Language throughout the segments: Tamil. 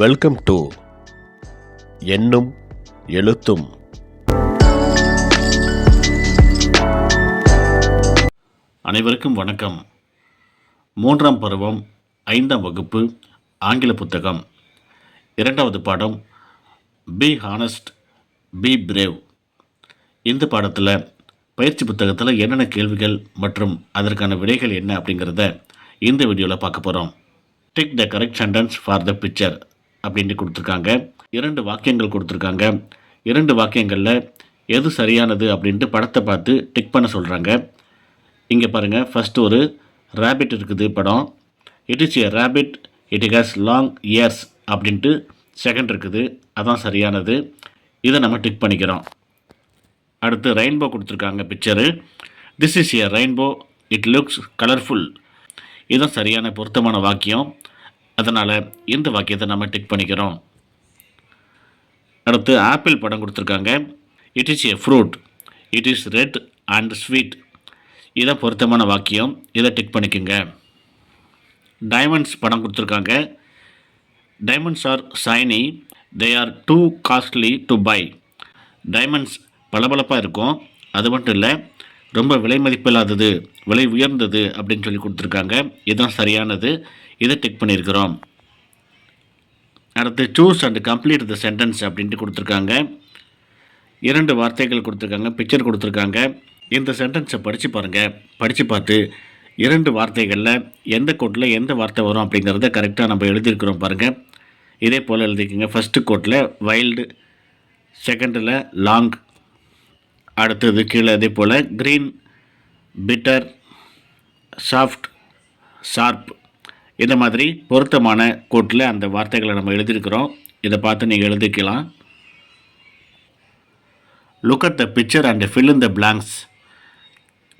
வெல்கம் டு எண்ணும் எழுத்தும் அனைவருக்கும் வணக்கம். மூன்றாம் பருவம் ஐந்தாம் வகுப்பு ஆங்கில புத்தகம். இரண்டாவது பாடம் பி ஹானஸ்ட் பி பிரேவ் இந்த பாடத்தில் பயிற்சி புத்தகத்தில் என்னென்ன கேள்விகள் மற்றும் அதற்கான விடைகள் என்ன அப்படிங்கிறத இந்த வீடியோவில் பார்க்க போகிறோம் tick the correct sentence for the picture அப்படின்ட்டு கொடுத்துருக்காங்க. இரண்டு வாக்கியங்கள் கொடுத்துருக்காங்க. இரண்டு வாக்கியங்களில் எது சரியானது அப்படின்ட்டு படத்தை பார்த்து டிக் பண்ண சொல்கிறாங்க இங்கே பாருங்கள் ஃபஸ்ட்டு ஒரு ரேபிட் இருக்குது படம். It is a rabbit it has long ears அப்படின்ட்டு செகண்ட் இருக்குது. அதான் சரியானது. இதை நம்ம டிக் பண்ணிக்கிறோம். அடுத்து ரெயின்போ கொடுத்துருக்காங்க picture this is a rainbow it looks colourful இதுதான் சரியான பொருத்தமான வாக்கியம். அதனால் இந்த வாக்கியத்தை நம்ம டிக் பண்ணிக்கிறோம். அடுத்து ஆப்பிள் படம் கொடுத்துருக்காங்க. It is a fruit it is red and sweet இதை பொருத்தமான வாக்கியம். இதை டிக் பண்ணிக்கோங்க. டைமண்ட்ஸ் படம் கொடுத்துருக்காங்க. Diamonds are shiny they are too costly to buy diamonds பளபளப்பாக இருக்கும். அது மட்டும் இல்லை ரொம்ப விலை மதிப்பில்லாதது விலை உயர்ந்தது அப்படின்னு சொல்லி கொடுத்துருக்காங்க. இதுதான் சரியானது. இதை டிக் பண்ணியிருக்கிறோம். அடுத்து choose and complete the sentence அப்படின்ட்டு கொடுத்துருக்காங்க. இரண்டு வார்த்தைகள் கொடுத்துருக்காங்க பிக்சர் கொடுத்துருக்காங்க. இந்த சென்டென்ஸை படித்து பாருங்கள் படித்து பார்த்து இரண்டு வார்த்தைகளில் எந்த கோட்டில் எந்த வார்த்தை வரும் அப்படிங்கிறத கரெக்டாக நம்ம எழுதியிருக்கிறோம் பாருங்கள் இதே போல் எழுதிக்கோங்க. ஃபஸ்ட்டு கோட்டில் வைல்டு செகண்டில் லாங் அடுத்தது கீழே அதே போல் க்ரீன் பிட்டர் சாஃப்ட் ஷார்ப் இந்த மாதிரி பொருத்தமான கோட்டில் அந்த வார்த்தைகளை நம்ம எழுதியிருக்கிறோம். இதை பார்த்து நீங்கள் எழுதிக்கலாம். Look at the picture and fill in the blanks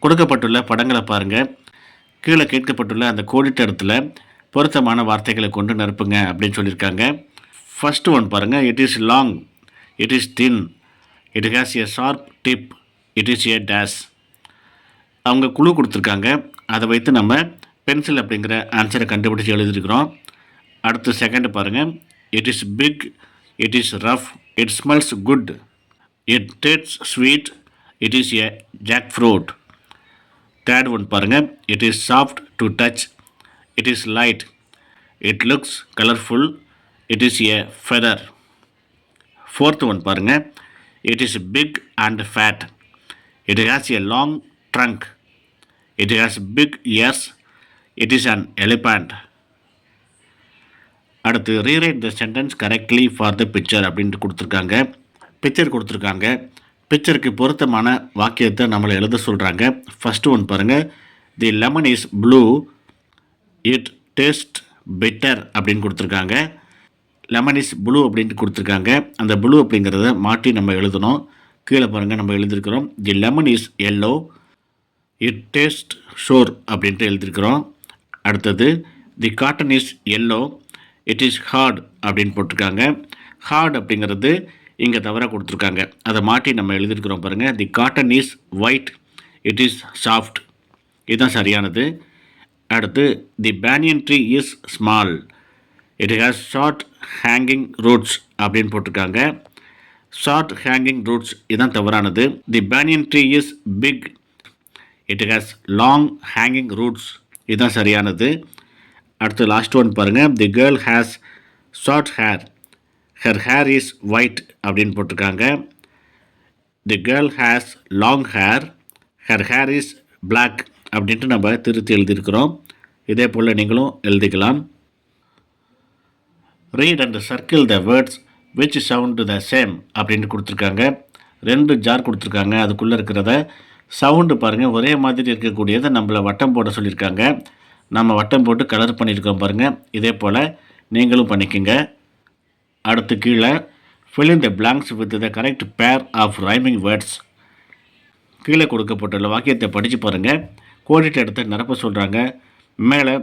கொடுக்கப்பட்டுள்ள படங்களை பாருங்கள் கீழே கேட்கப்பட்டுள்ள அந்த கோடிட்ட இடத்துல பொருத்தமான வார்த்தைகளை கொண்டு நிரப்புங்க அப்படின்னு சொல்லியிருக்காங்க. ஃபஸ்ட்டு ஒன் பாருங்கள் it is long it is thin it has a sharp tip it is a dash அவங்க குழு கொடுத்துருக்காங்க. அதை வைத்து நம்ம பென்சில் அப்படிங்கிற ஆன்சரை கண்டுபிடிச்சி எழுதியிருக்கிறோம். அடுத்து செகண்ட் பாருங்கள் it is big it is rough it smells good it tastes sweet it is a jackfruit third one பாருங்கள் it is soft to touch it is light it looks colourful it is a feather fourth one பாருங்கள் it is big and fat it has a long trunk it has big ears it is an elephant அடுத்து rewrite the sentence correctly for the picture அப்படின்ட்டு கொடுத்துருக்காங்க. பிக்சர் கொடுத்துருக்காங்க. பிக்சருக்கு பொருத்தமான வாக்கியத்தை நம்மளை எழுத சொல்கிறாங்க ஃபஸ்ட்டு ஒன் பாருங்கள் the lemon is blue it taste better அப்படின்னு கொடுத்துருக்காங்க. லெமன் இஸ் ப்ளூ அப்படின்ட்டு கொடுத்துருக்காங்க. அந்த ப்ளூ அப்படிங்கிறத மாற்றி நம்ம எழுதணும். கீழே பாருங்கள் நம்ம எழுதியிருக்கிறோம். The lemon is yellow it taste sour அப்படின்ட்டு எழுதியிருக்கிறோம். அடுத்தது the cotton is yellow it is hard அப்படின்னு போட்டிருக்காங்க. ஹார்ட் அப்படிங்கிறது இங்கே தவறாக கொடுத்துருக்காங்க. அதை மாட்டி நம்ம எழுதியிருக்கிறோம் பாருங்கள் the cotton is white it is soft இதுதான் சரியானது. அடுத்து the banyan tree is small it has short hanging roots அப்படின்னு போட்டிருக்காங்க. ஷார்ட் ஹேங்கிங் ரூட்ஸ் இதுதான் தவறானது. The banyan tree is big it has long hanging roots இதுதான் சரியானது. அடுத்து லாஸ்ட் ஒன் பாருங்கள் the girl has short hair her hair is white அப்படின்னு போட்டிருக்காங்க. The girl has long hair her hair is black அப்படின்ட்டு நம்ம திருத்தி எழுதியிருக்கிறோம். இதே போல் நீங்களும் எழுதிக்கலாம். Read and circle the words which sound the same அப்படின்னு கொடுத்துருக்காங்க. ரெண்டு ஜார் கொடுத்துருக்காங்க. அதுக்குள்ளே இருக்கிறத சவுண்டு பாருங்கள் ஒரே மாதிரி இருக்கக்கூடியதை நம்மளை வட்டம் போட சொல்லியிருக்காங்க. நம்ம வட்டம் போட்டு கலர் பண்ணியிருக்கோம் பாருங்கள் இதே போல் நீங்களும் பண்ணிக்கோங்க. அடுத்து கீழே fill in blanks with the correct pair of rhyming words கீழே கொடுக்கப்பட்டுள்ள வாக்கியத்தை படித்து பாருங்கள் கோடிட்ட இடத்த நிரப்ப சொல்கிறாங்க மேலே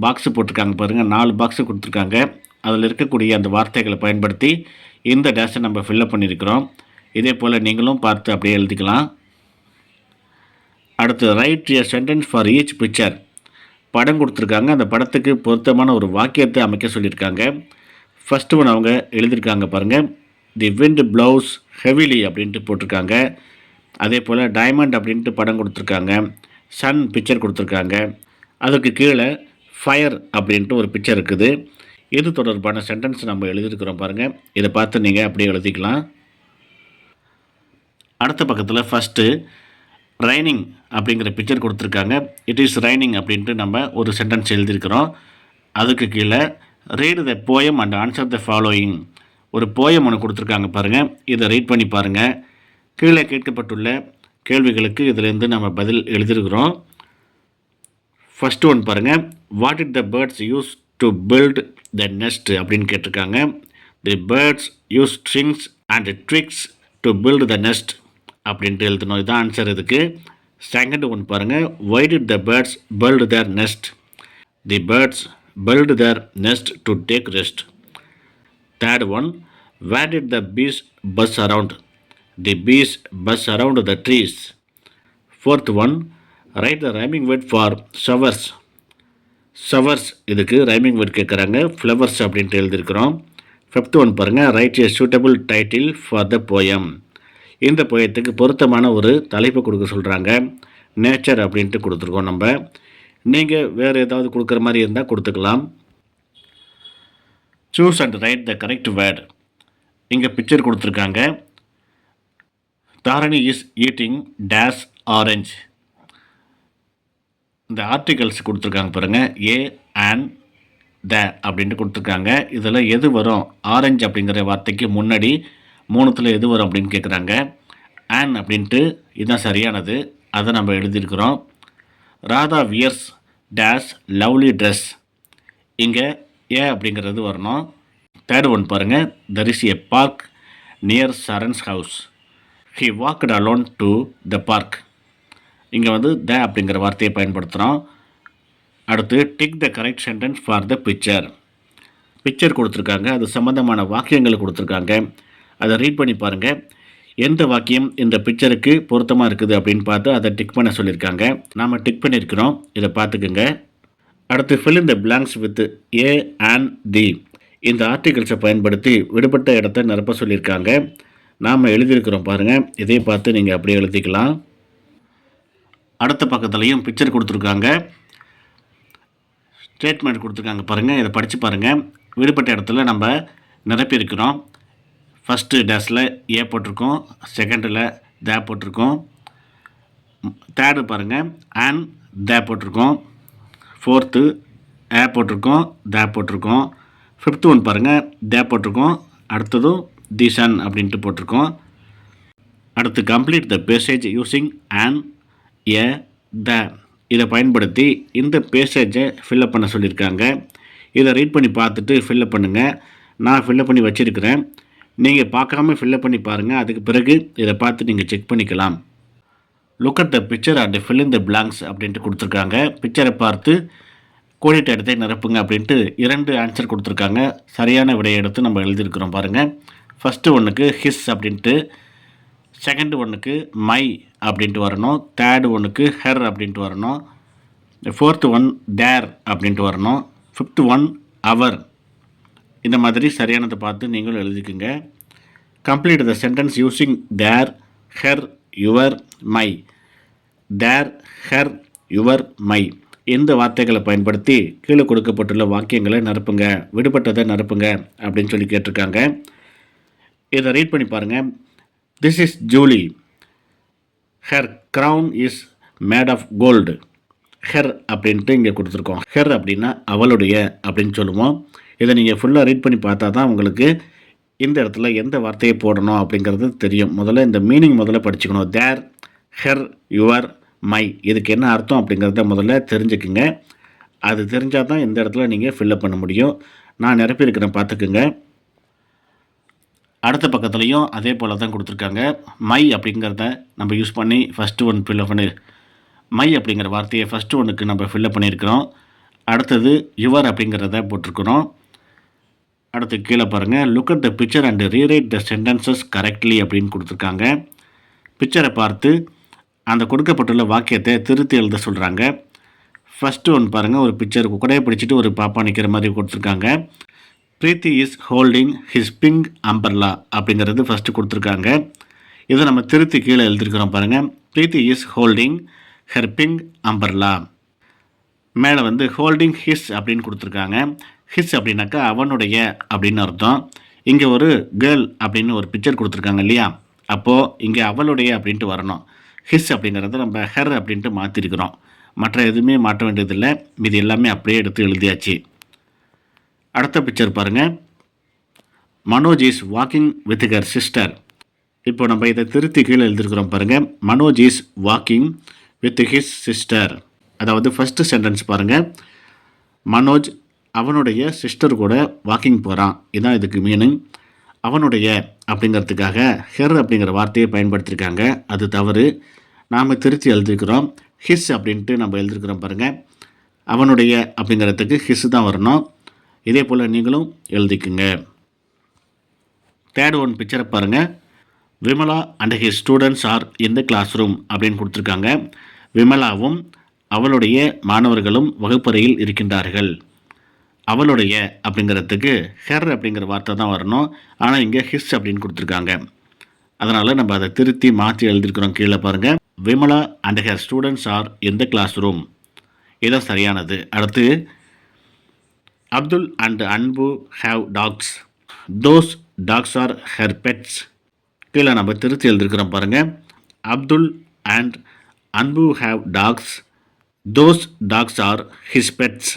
பாக்ஸு போட்டிருக்காங்க பாருங்கள் நாலு பாக்ஸு கொடுத்துருக்காங்க. அதில் இருக்கக்கூடிய அந்த வார்த்தைகளை பயன்படுத்தி இந்த டேஷை நம்ம ஃபில்லப் பண்ணியிருக்கிறோம். இதே போல் நீங்களும் பார்த்து அப்படியே எழுதிக்கலாம். அடுத்து write a sentence for each picture படம் கொடுத்துருக்காங்க. அந்த படத்துக்கு பொருத்தமான ஒரு வாக்கியத்தை அமைக்க சொல்லியிருக்காங்க. ஃபஸ்ட்டு ஒன் அவங்க எழுதியிருக்காங்க பாருங்கள் தி விண்ட் ப்ளவுஸ் ஹெவிலி அப்படின்ட்டு போட்டிருக்காங்க. அதே போல் டைமண்ட் அப்படின்ட்டு படம் கொடுத்துருக்காங்க. சன் பிக்சர் கொடுத்துருக்காங்க. அதுக்கு கீழே ஃபயர் அப்படின்ட்டு ஒரு பிக்சர் இருக்குது. இது தொடர்பான சென்டென்ஸ் நம்ம எழுதியிருக்கிறோம் பாருங்கள் இதை பார்த்து நீங்கள் அப்படியே எழுதிக்கலாம். அடுத்த பக்கத்தில் ஃபஸ்ட்டு ரைனிங் அப்படிங்கிற பிக்சர் கொடுத்துருக்காங்க. இட் இஸ் ரைனிங் அப்படின்ட்டு நம்ம ஒரு சென்டென்ஸ் எழுதியிருக்கிறோம். அதுக்கு கீழே read the poem and answer the following ஒரு போயம் ஒன்று கொடுத்துருக்காங்க பாருங்கள் இதை ரீட் பண்ணி பாருங்கள் கீழே கேட்கப்பட்டுள்ள கேள்விகளுக்கு இதிலேருந்து நம்ம பதில் எழுதியிருக்கிறோம். ஃபஸ்ட்டு ஒன் பாருங்கள் what it the birds use to build the nest அப்படின்னு கேட்டிருக்காங்க. The birds use strings and tricks to build the nest அப்படின்ட்டு எழுதணும் இதுதான் ஆன்சர் இதுக்கு. செகண்ட் ஒன் பாருங்கள் why did the birds build their nest the birds build their nest to take rest third one where did the bees buzz around the bees buzz around the trees fourth one write the rhyming word for showers showers இதுக்கு ரைமிங் வேர்ட் கேட்குறாங்க ஃப்ளவர்ஸ் அப்படின்ட்டு எழுதியிருக்கிறோம். ஃபிஃப்த் ஒன் பாருங்கள் write a suitable title for the poem இந்த புயத்துக்கு பொருத்தமான ஒரு தலைப்பு கொடுக்க சொல்கிறாங்க நேச்சர் அப்படின்ட்டு கொடுத்துருக்கோம் நம்ம. நீங்கள் வேறு ஏதாவது கொடுக்குற மாதிரி இருந்தால் கொடுத்துக்கலாம். Choose and write the correct word இங்கே பிக்சர் கொடுத்துருக்காங்க. Dharani is eating dash orange இந்த ஆர்டிகல்ஸ் கொடுத்துருக்காங்க பாருங்கள் ஏ அண்ட் த அப்படின்ட்டு கொடுத்துருக்காங்க. இதில் எது வரும்? ஆரஞ்சு அப்படிங்கிற வார்த்தைக்கு முன்னாடி மூணுத்தில் எது வரும் அப்படின்னு கேட்குறாங்க ஆன் அப்படின்ட்டு இதுதான் சரியானது. அதை நம்ம எழுதியிருக்கிறோம். Radha wears dash lovely dress இங்கே ஏ அப்படிங்கிறது வரணும். தேர்ட் ஒன் பாருங்கள் there is a park near Charan's house he walked alone to the park இங்கே வந்து த அப்படிங்கிற வார்த்தையை பயன்படுத்துகிறோம் அடுத்து tick the correct sentence for the picture picture கொடுத்துருக்காங்க. அது சம்மந்தமான வாக்கியங்கள் கொடுத்துருக்காங்க. அதை ரீட் பண்ணி பாருங்கள் எந்த வாக்கியம் இந்த பிக்சருக்கு பொருத்தமாக இருக்குது அப்படின்னு பார்த்து அதை டிக் பண்ண சொல்லியிருக்காங்க. நாம் டிக் பண்ணியிருக்கிறோம். இதை பார்த்துக்குங்க. அடுத்து ஃபில் இந்த blanks with a and the இந்த ஆர்டிகிள்ஸை பயன்படுத்தி விடுபட்ட இடத்த நிரப்ப சொல்லியிருக்காங்க. நாம் எழுதியிருக்கிறோம் பாருங்கள் இதை பார்த்து நீங்கள் அப்படியே எழுதிக்கலாம். அடுத்த பக்கத்துலேயும் பிக்சர் கொடுத்துருக்காங்க. ஸ்டேட்மெண்ட் கொடுத்துருக்காங்க பாருங்கள் இதை படித்து பாருங்கள் விடுபட்ட இடத்துல நம்ம நிரப்பியிருக்கிறோம். ஃபஸ்ட்டு டேஸில் ஏ போட்டிருக்கோம். செகண்டில் தே போட்டிருக்கோம். தேர்டு பாருங்கள் அண்ட் தே போட்டிருக்கோம். ஃபோர்த்து ஏ போட்டிருக்கோம். தே போட்டிருக்கோம். ஃபிஃப்த்து ஒன் பாருங்கள் தே போட்டிருக்கோம். அடுத்ததும் தி சன் அப்படின்ட்டு போட்டிருக்கோம். அடுத்து complete the passage using and a the இதை பயன்படுத்தி இந்த பேசேஜை ஃபில்லப் பண்ண சொல்லியிருக்காங்க. இதை ரீட் பண்ணி பார்த்துட்டு ஃபில்லப் பண்ணுங்கள் நான் ஃபில்லப் பண்ணி வச்சுருக்கிறேன். நீங்கள் பார்க்காம ஃபில்லப் பண்ணி பாருங்கள் அதுக்கு பிறகு இதை பார்த்து நீங்கள் செக் பண்ணிக்கலாம். Look at the picture and fill in the blanks அப்படின்ட்டு கொடுத்துருக்காங்க. பிக்சரை பார்த்து கோடிட்ட இடத்தை நிரப்புங்க அப்படின்ட்டு இரண்டு ஆன்சர் கொடுத்துருக்காங்க. சரியான விடையை எடுத்து நம்ம எழுதியிருக்கிறோம் பாருங்கள் ஃபஸ்ட்டு ஒன்றுக்கு ஹிஸ் அப்படின்ட்டு செகண்ட் ஒன்றுக்கு மை அப்படின்ட்டு வரணும். தேர்டு ஒன்றுக்கு ஹெர் அப்படின்ட்டு வரணும். ஃபோர்த்து ஒன் தேர் அப்படின்ட்டு வரணும். ஃபிஃப்த்து ஒன் அவர் இந்த மாதிரி சரியானதை பார்த்து நீங்களும் எழுதிக்குங்க. Complete the sentence using their her your my their her your my எந்த வார்த்தைகளை பயன்படுத்தி கீழே கொடுக்கப்பட்டுள்ள வாக்கியங்களை நிரப்புங்க. விடுபட்டதை நிரப்புங்க அப்படின்னு சொல்லி கேட்டிருக்காங்க. இதை ரீட் பண்ணி பாருங்கள் this is Julie her crown is made of gold her அப்படின்ட்டு இங்கே கொடுத்துருக்கோம். ஹெர் அப்படின்னா அவளுடைய அப்படின்னு சொல்லுவோம். இதை நீங்கள் ஃபுல்லாக ரீட் பண்ணி பார்த்தா தான் உங்களுக்கு இந்த இடத்துல எந்த வார்த்தையை போடணும் அப்படிங்கிறது தெரியும். முதல்ல இந்த மீனிங் முதல்ல படிச்சுக்கணும். தேர் ஹெர் யுவர் மை இதுக்கு என்ன அர்த்தம் அப்படிங்கிறத முதல்ல தெரிஞ்சுக்குங்க. அது தெரிஞ்சால் தான் இந்த இடத்துல நீங்கள் ஃபில்லப் பண்ண முடியும். நான் நிரப்பியிருக்கிறேன் பார்த்துக்குங்க. அடுத்த பக்கத்துலேயும் அதே போல் தான் கொடுத்துருக்காங்க. மை அப்படிங்கிறத நம்ம யூஸ் பண்ணி ஃபஸ்ட்டு ஒன் ஃபில்லப் பண்ணி மை அப்படிங்கிற வார்த்தையை ஃபஸ்ட்டு ஒன்றுக்கு நம்ம ஃபில்லப் பண்ணியிருக்கிறோம். அடுத்தது யுவர் அப்படிங்கிறத போட்டிருக்கிறோம். அடுத்து கீழே பாருங்கள் look at the picture and rewrite the sentences correctly அப்படின்னு கொடுத்துருக்காங்க. பிக்சரை பார்த்து அந்த கொடுக்கப்பட்டுள்ள வாக்கியத்தை திருத்தி எழுத சொல்கிறாங்க ஃபஸ்ட்டு ஒன்று பாருங்கள் ஒரு பிக்சர் குடையை பிடிச்சிட்டு ஒரு பாப்பா நிற்கிற மாதிரி கொடுத்துருக்காங்க. Preethi is holding his pink umbrella அப்படிங்கிறது ஃபஸ்ட்டு கொடுத்துருக்காங்க. இதை நம்ம திருத்தி கீழே எழுதிருக்கிறோம் பாருங்கள் Preethi is holding her pink umbrella மேலே வந்து ஹோல்டிங் ஹிஸ் அப்படின்னு கொடுத்துருக்காங்க. ஹிஸ் அப்படின்னாக்கா அவனுடைய அப்படின்னு அர்த்தம். இங்கே ஒரு கேர்ள் அப்படின்னு ஒரு பிக்சர் கொடுத்துருக்காங்க இல்லையா? அப்போது இங்கே அவளுடைய அப்படின்ட்டு வரணும். ஹிஸ் அப்படிங்கிறத நம்ம ஹெர் அப்படின்ட்டு மாற்றிருக்கிறோம் மற்ற எதுவுமே மாற்ற வேண்டியதில்லை. மீதி எல்லாமே அப்படியே எடுத்து எழுதியாச்சு. அடுத்த பிக்சர் பாருங்கள் Manoj is walking with her sister இப்போ நம்ம இதை திருத்தி கீழே எழுதியிருக்கிறோம் பாருங்கள் Manoj is walking with his sister அதாவது ஃபஸ்ட்டு சென்டென்ஸ் பாருங்கள் மனோஜ் அவனுடைய சிஸ்டர் கூட வாக்கிங் போகிறான் இதான் இதுக்கு மீனிங் அவனுடைய அப்படிங்கிறதுக்காக ஹெர் அப்படிங்கிற வார்த்தையை பயன்படுத்தியிருக்காங்க அது தவறு. நாம் திருச்சி எழுதியிருக்கிறோம். ஹிஸ் அப்படின்ட்டு நம்ம எழுதியிருக்கிறோம் பாருங்கள் அவனுடைய அப்படிங்கிறதுக்கு ஹிஸ் தான் வரணும். இதே போல் நீங்களும் எழுதிக்குங்க. தேர்ட் ஒன் பிக்சரை பாருங்கள் Vimala and his students are in the classroom அப்படின்னு கொடுத்துருக்காங்க. விமலாவும் அவளுடைய மாணவர்களும் வகுப்பறையில் இருக்கின்றார்கள். அவளுடைய அப்படிங்கிறதுக்கு ஹெர் அப்படிங்கிற வார்த்தை தான் வரணும். ஆனால் இங்கே ஹிஸ் அப்படின்னு கொடுத்துருக்காங்க. அதனால் நம்ம அதை திருத்தி மாற்றி எழுதியிருக்கிறோம் கீழே பாருங்கள் Vimala and her students are in the classroom இதுதான் சரியானது. அடுத்து Abdul and Anbu have dogs those dogs are her pets கீழே நம்ம திருத்தி எழுதியிருக்கிறோம் பாருங்கள் Abdul and Anbu have dogs those dogs are his pets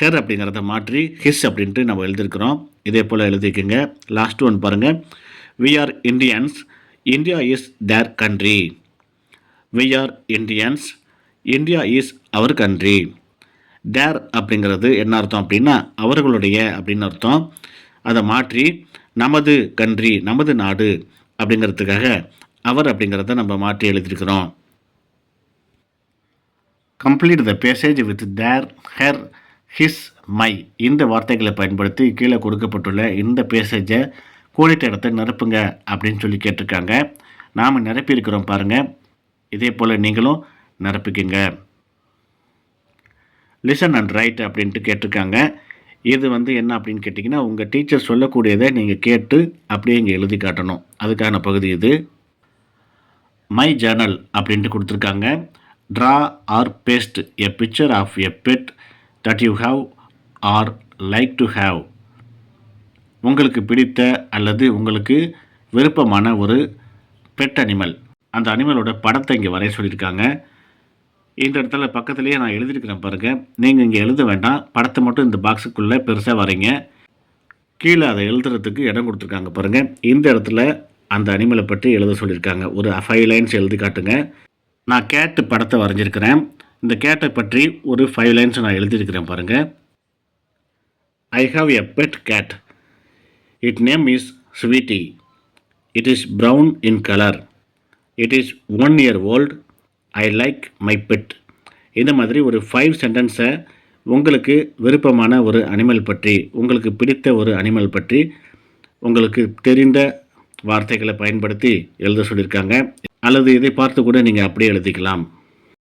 her அப்படிங்கிறத மாற்றி ஹிஸ் அப்படின்ட்டு நம்ம எழுதியிருக்கிறோம். இதே போல் எழுதிக்கோங்க. லாஸ்ட் ஒன் பாருங்கள் we are Indians India is their country we are Indians India is our country their அப்படிங்கிறது என்ன அர்த்தம் அப்படின்னா அவர்களுடைய அப்படின்னு அர்த்தம். அதை மாற்றி நமது கண்ட்ரி நமது நாடு அப்படிங்கிறதுக்காக அவர் அப்படிங்கிறத நம்ம மாற்றி எழுதியிருக்கிறோம். Complete the passage with their her his my இந்த வார்த்தைகளை பயன்படுத்தி கீழே கொடுக்கப்பட்டுள்ள இந்த பேசேஜை கோடிட்ட இடத்த நிரப்புங்க அப்படின்னு சொல்லி கேட்டிருக்காங்க. நாம் நிரப்பியிருக்கிறோம் பாருங்கள் இதே போல் நீங்களும் நிரப்பிக்குங்க. லிசன் அண்ட் ரைட் அப்படின்ட்டு கேட்டிருக்காங்க. இது வந்து என்ன அப்படின்னு கேட்டிங்கன்னா உங்கள் டீச்சர் சொல்லக்கூடியதை நீங்கள் கேட்டு அப்படியே இங்கே எழுதி காட்டணும். அதுக்கான பகுதி இது. மை ஜேர்னல் அப்படின்ட்டு கொடுத்துருக்காங்க. Draw or paste a picture of a pet that you have or like to have உங்களுக்கு பிடித்த அல்லது உங்களுக்கு விருப்பமான ஒரு பெட் அனிமல் அந்த அனிமலோட படத்தை இங்கே வரைய சொல்லியிருக்காங்க. இந்த இடத்துல பக்கத்துலேயே நான் எழுதியிருக்கிறேன் பாருங்கள் நீங்கள் இங்கே எழுத வேண்டாம். படத்தை மட்டும் இந்த பாக்ஸுக்குள்ளே பெருசாக வரைங்க. கீழே அதை எழுதுறதுக்கு இடம் கொடுத்துருக்காங்க பாருங்கள் இந்த இடத்துல அந்த அனிமலை பற்றி எழுத சொல்லியிருக்காங்க. ஒரு ஃபைவ் லைன்ஸ் எழுதி காட்டுங்க. நான் கேட்டு படத்தை வரைஞ்சிருக்கிறேன். இந்த கேட்டை பற்றி ஒரு ஃபைவ் லைன்ஸ் நான் எழுதியிருக்கிறேன் பாருங்கள் I have a pet cat it name is Sweetie it is brown in colour it is one year old I like my pet இந்த மாதிரி ஒரு ஃபைவ் சென்டென்ஸை உங்களுக்கு விருப்பமான ஒரு அனிமல் பற்றி உங்களுக்கு பிடித்த ஒரு அனிமல் பற்றி உங்களுக்கு தெரிந்த வார்த்தைகளை பயன்படுத்தி எழுத சொல்லியிருக்காங்க. அல்லது இதை பார்த்து கூட நீங்கள் அப்படியே எழுதிக்கலாம்.